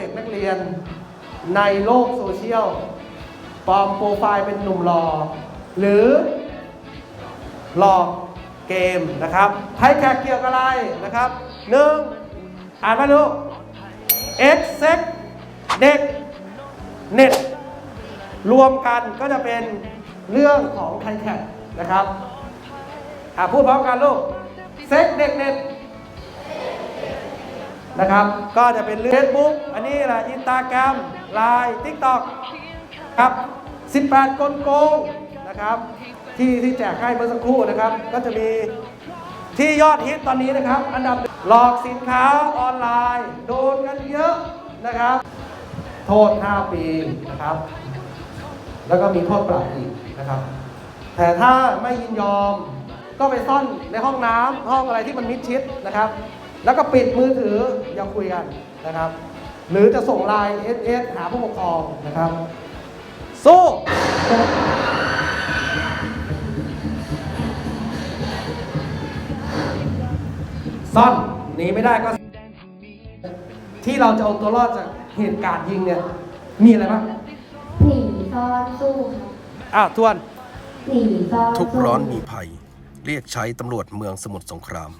ด็กนักเรียน ในโลกโซเชียลปลอมโปรไฟล์เป็นหนุ่มหล่อหรือหลอกเกมนะครับให้แขกเกี่ยวกับอะไรนะครับหนึ่งอ่านมาดู X s e x เด็กเน็ตรวมกันก็จะเป็นเรื่องของไทแคทนะครับอะพูดพร้อมกันลูกเซ็กเด็กเน็ต นะครับ ก็จะเป็นเรื่อง Facebook อันนี้แหละอินสตาแกรมไลน์ทิกตอกครับ 18กลโกงนะครับ ที่ที่แจกให้เมื่อสักครู่นะครับ ก็จะมีที่ยอดฮิตตอนนี้นะครับ อันดับหนึ่งหลอกสินค้าออนไลน์ โดนกันเยอะนะครับ โทษ 5 ปีนะครับ แล้วก็มีโทษปรับอีกนะครับ แต่ถ้าไม่ยินยอมก็ไปซ่อนในห้องน้ำห้องอะไรที่มันมิดชิดนะครับ แล้วก็ปิดมือถืออย่าคุยกันนะครับ หรือจะส่งไลน์ SS หาผู้ปกครองนะครับ สู้ซ่อนหนีไม่ได้ก็ ที่เราจะเอาตัวรอดจากเหตุการณ์ยิงเนี่ย มีอะไรบ้างหนีซ่อนสู้ครับอ้าวทวน หนีซ่อนทุกข์สู้ ร้อนมีภัย เรียกใช้ตำรวจเมืองสมุทรสงคราม